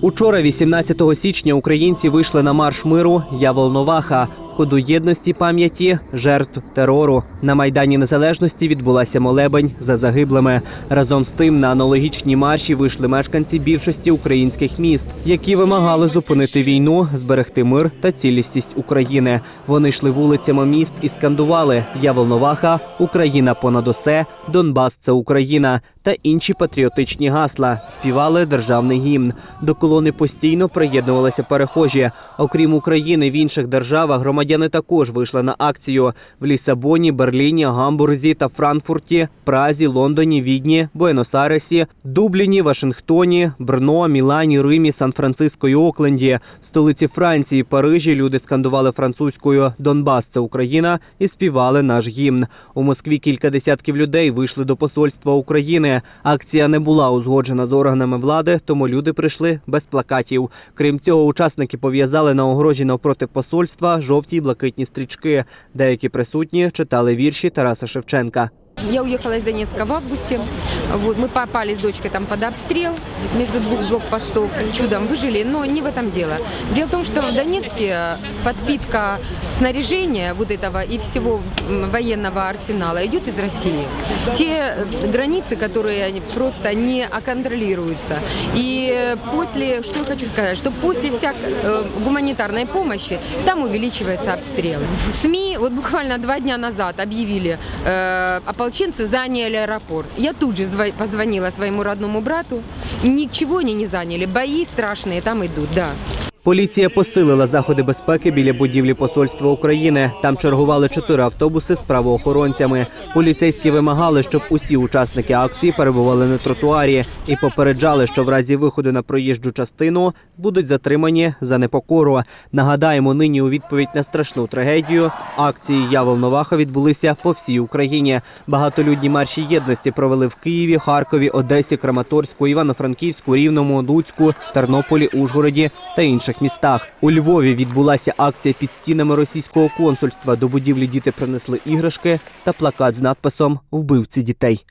Учора, 18 січня, українці вийшли на марш миру Я Волноваха, ходу єдності пам'яті жертв терору. На майдані Незалежності відбулася молебень за загиблими. Разом з тим на аналогічні марші вийшли мешканці більшості українських міст, які вимагали зупинити війну, зберегти мир та цілісність України. Вони йшли вулицями міст і скандували Я Волноваха, Україна понад усе, Донбас це Україна та інші патріотичні гасла. Співали державний гімн. До колони постійно приєднувалися перехожі. Окрім України, в інших державах громадяни також вийшли на акцію в Лісабоні, Берліні, Гамбурзі та Франкфурті, Празі, Лондоні, Відні, Буенос-Айресі, Дубліні, Вашингтоні, Брно, Мілані, Римі, Сан-Франциско і Окленді. В столиці Франції, Парижі люди скандували французькою Донбас це Україна і співали наш гімн. У Москві кілька десятків людей вийшли до посольства України. Акція не була узгоджена з органами влади, тому люди прийшли без плакатів. Крім цього, учасники пов'язали на огорожі навпроти посольства жовті блакитні стрічки. Деякі присутні читали вірші Тараса Шевченка. Я уехала из Донецка в августе. Вот, мы попали с дочкой там под обстрел между двух блокпостов. Чудом выжили, но не в этом дело. Дело в том, что в Донецке подпитка снаряжения вот этого и всего военного арсенала идет из России. Те э, границы, которые просто не оконтролируются. И э, после, что я хочу сказать, что после всякой э, гуманитарной помощи там увеличивается обстрел. В СМИ вот буквально два дня назад объявили, э, ополченцы заняли аэропорт. Я тут же зва- позвонила своему родному брату. Ничего они не заняли. Бои страшные там идут, да. Поліція посилила заходи безпеки біля будівлі посольства України. Там чергували чотири автобуси з правоохоронцями. Поліцейські вимагали, щоб усі учасники акції перебували на тротуарі і попереджали, що в разі виходу на проїжджу частину будуть затримані за непокору. Нагадаємо, нині у відповідь на страшну трагедію акції Я Волноваха відбулися по всій Україні. Багатолюдні марші єдності провели в Києві, Харкові, Одесі, Краматорську, Івано-Франківську, Рівному, Луцьку, Тернополі, Ужгороді та інших містах. У Львові відбулася акція під стінами російського консульства. До будівлі діти принесли іграшки та плакат з надписом Вбивці дітей.